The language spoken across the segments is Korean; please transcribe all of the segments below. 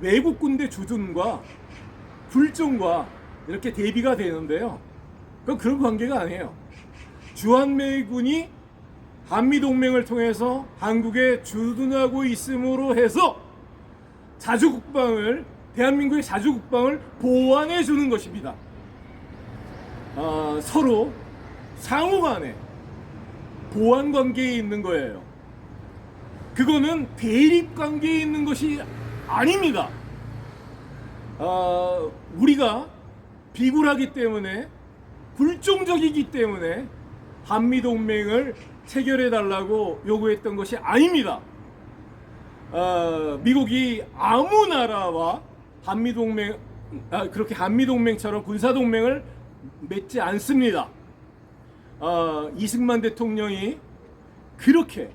외국 군대 주둔과 불종과 이렇게 대비가 되는데요. 그건 그런 관계가 아니에요. 주한미 군이 한미동맹을 통해서 한국에 주둔하고 있음으로 해서 자주국방을 대한민국의 자주국방을 보완해 주는 것입니다. 아, 서로 상호간에 보완 관계에 있는 거예요. 그거는 대립 관계에 있는 것이 아닙니다. 아, 우리가 비굴하기 때문에 불종적이기 때문에 한미 동맹을 체결해 달라고 요구했던 것이 아닙니다. 아, 미국이 아무 나라와 한미 동맹 아, 그렇게 한미 동맹처럼 군사 동맹을 맺지 않습니다. 아, 이승만 대통령이 그렇게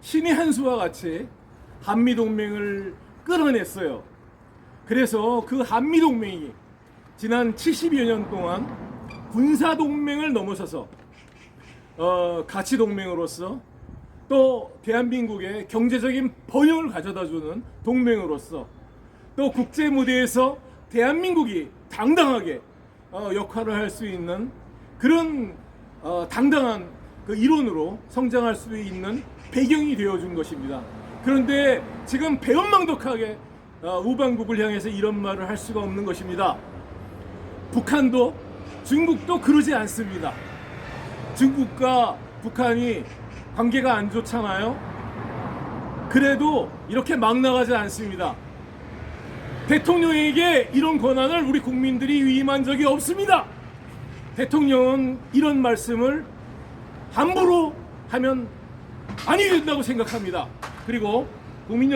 신의 한 수와 같이 한미 동맹을 끌어냈어요. 그래서 그 한미 동맹이 지난 70여 년 동안 군사 동맹을 넘어서서 어, 가치 동맹으로서 또 대한민국의 경제적인 번영을 가져다주는 동맹으로서 또 국제 무대에서 대한민국이 당당하게 어, 역할을 할 수 있는 그런 어, 당당한 그 일원으로 성장할 수 있는 배경이 되어준 것입니다. 그런데 지금 배은망덕하게 어, 우방국을 향해서 이런 말을 할 수가 없는 것입니다. 북한도 중국도 그러지 않습니다. 중국과 북한이 관계가 안 좋잖아요. 그래도 이렇게 막 나가지 않습니다. 대통령에게 이런 권한을 우리 국민들이 위임한 적이 없습니다. 대통령은 이런 말씀을 함부로 하면 아니 된다고 생각합니다. 그리고 국민